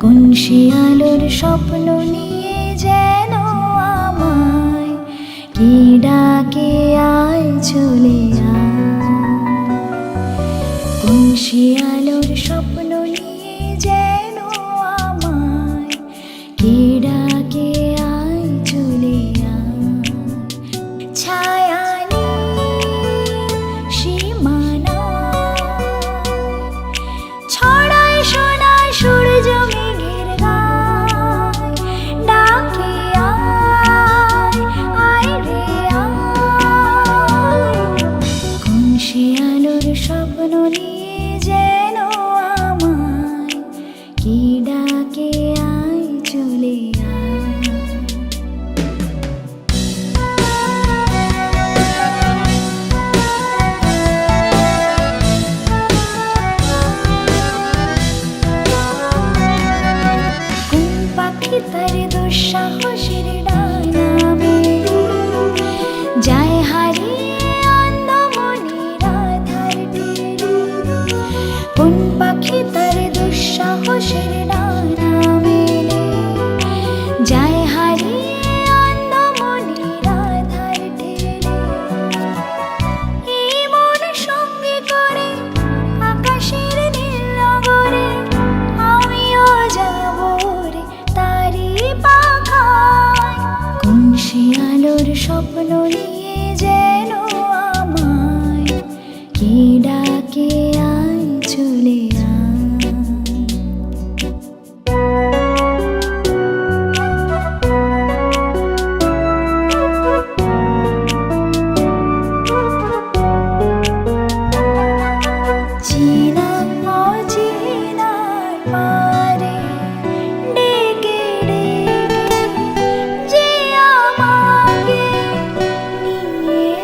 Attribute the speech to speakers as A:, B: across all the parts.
A: কোন স্বপ্ন নিয়ে যেন আমায় কি ডাকে আয় চলে আয়? কোন স্বপ্ন নিয়ে শিয়ালোর স্বপ্ন নিয়ে যেন আমায় কি ডাকে আয় চলে পাখি তার দুঃসাহসের ডানা কোন পাখি তার দুঃসাহসের ডানা মেলে? যায় হারিয়ে অন্ধমনির আধার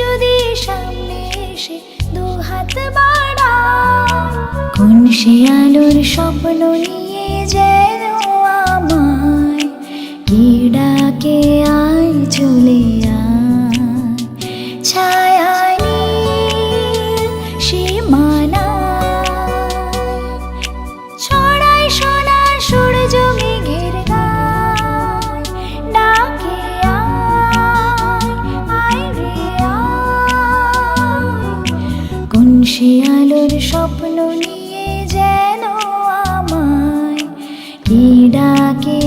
A: যদি সামনে এসে দু হাত বাড়ায় কোন সে আলোর স্বপ্ন নিয়ে যেন আমায় কি ডাকে আয় চলে আয় সে আলোর স্বপ্ন নিয়ে যেন আমায় কি ডাকে